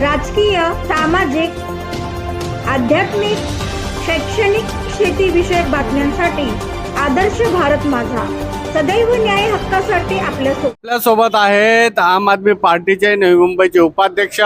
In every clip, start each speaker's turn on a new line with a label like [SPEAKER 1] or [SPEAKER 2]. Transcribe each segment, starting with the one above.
[SPEAKER 1] राजकीय सामाजिक आध्यात्मिक शैक्षणिक शेतीविषयक बातम्यांसाठी आदर्श भारत माझा. सदैव न्याय हक्कासाठी आपल्यासोबत
[SPEAKER 2] आपल्यासोबत आहेत आम आदमी पार्टीचे नवी मुंबईचे उपाध्यक्ष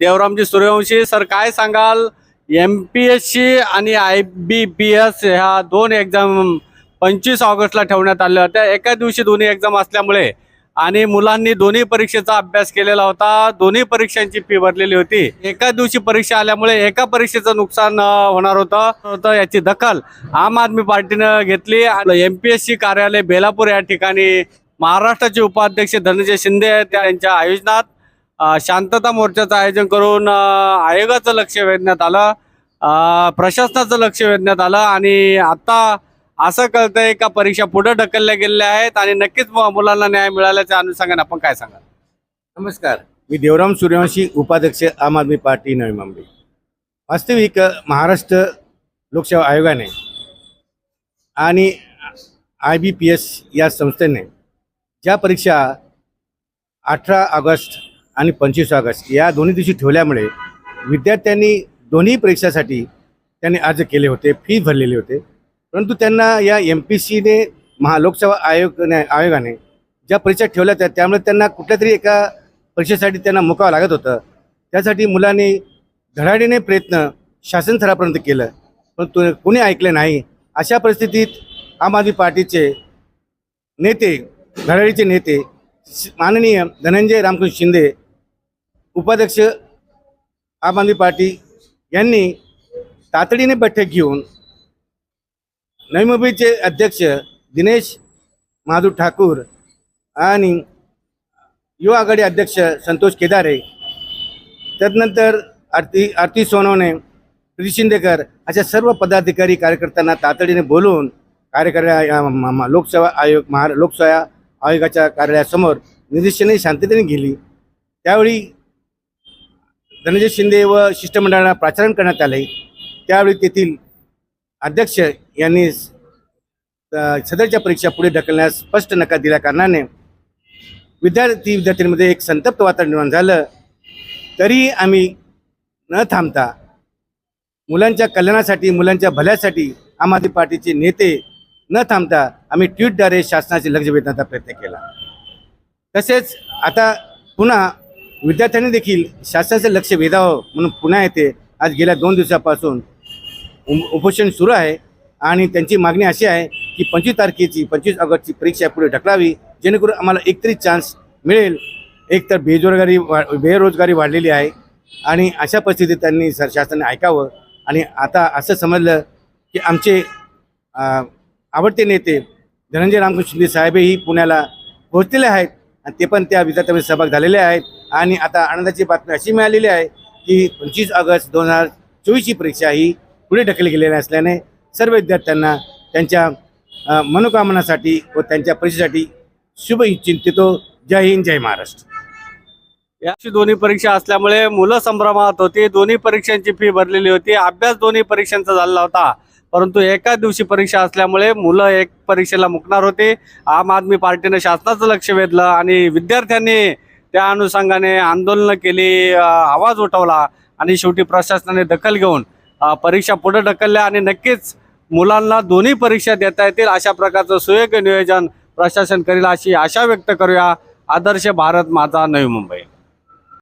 [SPEAKER 2] देवरामजी सूर्यवंशी. सर काय सांगाल? एम पी एस सी आणि आय बी पी एस ह्या दोन एक्झाम पंचवीस ऑगस्टला ठेवण्यात आल्या होत्या एका दिवशी दोन्ही एक्झाम असल्यामुळे आणि मुलांनी दोन्ही परीक्षेचा अभ्यास केलेला होता. दोन्ही परीक्षांची फी भरलेली होती. एका दिवशी परीक्षा आल्यामुळे एका परीक्षेचं नुकसान होणार होतं. होतं याची दखल आम आदमी पार्टीनं घेतली एम पी एस सी कार्यालय बेलापूर या ठिकाणी महाराष्ट्राचे उपाध्यक्ष धनंजय शिंदे त्यांच्या आयोजनात शांतता मोर्चाचं आयोजन करून आयोगाचं लक्ष वेधण्यात आलं प्रशासनाचं लक्ष वेधण्यात आलं आणि आता असं कळतंय का परीक्षा पुढे ढकलल्या गेलेल्या आहेत आणि नक्कीच मुलांना न्याय मिळाल्याच्या अनुषंगाने आपण काय सांगाल?
[SPEAKER 3] नमस्कार. मी देवराम सूर्यवंशी उपाध्यक्ष आम आदमी पार्टी नवी मुंबई. वास्तविक महाराष्ट्र लोकसेवा आयोगाने आणि आय बी पी एस या संस्थेने ज्या परीक्षा अठरा ऑगस्ट आणि पंचवीस ऑगस्ट या दोन्ही दिवशी ठेवल्यामुळे विद्यार्थ्यांनी दोन्ही परीक्षासाठी त्यांनी अर्ज केले होते फी भरलेले होते. परंतु त्यांना या एम पी सीने महा लोकसेवा आयोगाने आयोगाने ज्या परीक्षा ठेवल्या त्या त्यामुळे त्यांना कुठल्या तरी एका परीक्षेसाठी त्यांना मुकावं लागत होतं. त्यासाठी मुलांनी धडाडीने प्रयत्न शासन स्तरापर्यंत केलं. पण तो कोणी ऐकलं नाही. अशा परिस्थितीत आम आदमी पार्टीचे नेते धडाडीचे नेते माननीय धनंजय रामकृष्ण शिंदे उपाध्यक्ष आम आदमी पार्टी यांनी तातडीने बैठक घेऊन नवी अध्यक्ष दिनेश माधू ठाकूर आणि युवा आघाडी अध्यक्ष संतोष केदारे. त्यानंतर आरती आरती सोनवणे प्रीती शिंदेकर अशा सर्व पदाधिकारी कार्यकर्त्यांना तातडीने बोलवून कार्यकारी लोकसेवा आयोग महा लोकसेवा आयोगाच्या कार्यालयासमोर निदर्शने शांततेने गेली त्यावेळी धनंजय शिंदे व शिष्टमंडळाला प्राचारण करण्यात आले. त्यावेळी तेथील अध्यक्ष यांनी सदरच्या परीक्षा पुढे ढकलण्यास स्पष्ट नकार दिल्या कारणाने विद्यार्थी विद्यार्थ्यांमध्ये एक संतप्त वातावरण निर्माण झालं. तरी आम्ही न थांबता मुलांच्या कल्याणासाठी मुलांच्या भल्यासाठी आम आदमी पार्टीचे नेते न थांबता आम्ही ट्विटद्वारे शासनाचे लक्ष वेधण्याचा प्रयत्न केला. तसेच आता पुन्हा विद्यार्थ्यांनी देखील शासनाचं लक्ष वेधावं म्हणून पुन्हा येथे आज गेल्या दोन दिवसापासून उपोषण सुरू आहे आणि त्यांची मागणी अशी आहे की पंचवीस तारखेची पंचवीस ऑगस्टची परीक्षा पुढे ढकलावी जेणेकरून आम्हाला एकतरी चान्स मिळेल. एक तर बेरोजगारी वा बेरोजगारी वाढलेली आहे आणि अशा परिस्थितीत त्यांनी सर शासनाने ऐकावं. आणि आता असं समजलं की आमचे आवडते नेते धनंजय रामकृष्ण शिंदे साहेबही पुण्याला पोहोचलेले आहेत आणि ते पण त्या विद्यार्थ्यामध्ये सहभाग झालेले आहेत. आणि आता आनंदाची बातमी अशी मिळालेली आहे की पंचवीस ऑगस्ट दोन हजार चोवीसची परीक्षा ही पुढे ढकलली गेलेली असल्याने सर्व विद्यार्थ्यांना त्यांच्या मनोकामनासाठी व त्यांच्या परीक्षेसाठी शुभ चिंतितो जय हिंद जय महाराष्ट्र.
[SPEAKER 2] याची दोन्ही परीक्षा असल्यामुळे मुलं संभ्रमात होती. दोन्ही परीक्षांची फी भरलेली होती. अभ्यास दोन्ही परीक्षांचा झालेला होता. परंतु एका दिवशी परीक्षा असल्यामुळे मुलं एक परीक्षेला मुकणार होते. आम आदमी पार्टीने शासनाचं लक्ष वेधलं आणि विद्यार्थ्यांनी त्या अनुषंगाने आंदोलनं केली आवाज उठवला आणि शेवटी प्रशासनाने दखल घेऊन परीक्षा पुढे ढकलल्या आणि नक्कीच मुलांना दोन्ही परीक्षा देता येतील. अशा प्रकारचं सुयोग्य नियोजन प्रशासन करेल अशी आशा व्यक्त करूया. आदर्श भारत माझा नवी मुंबई.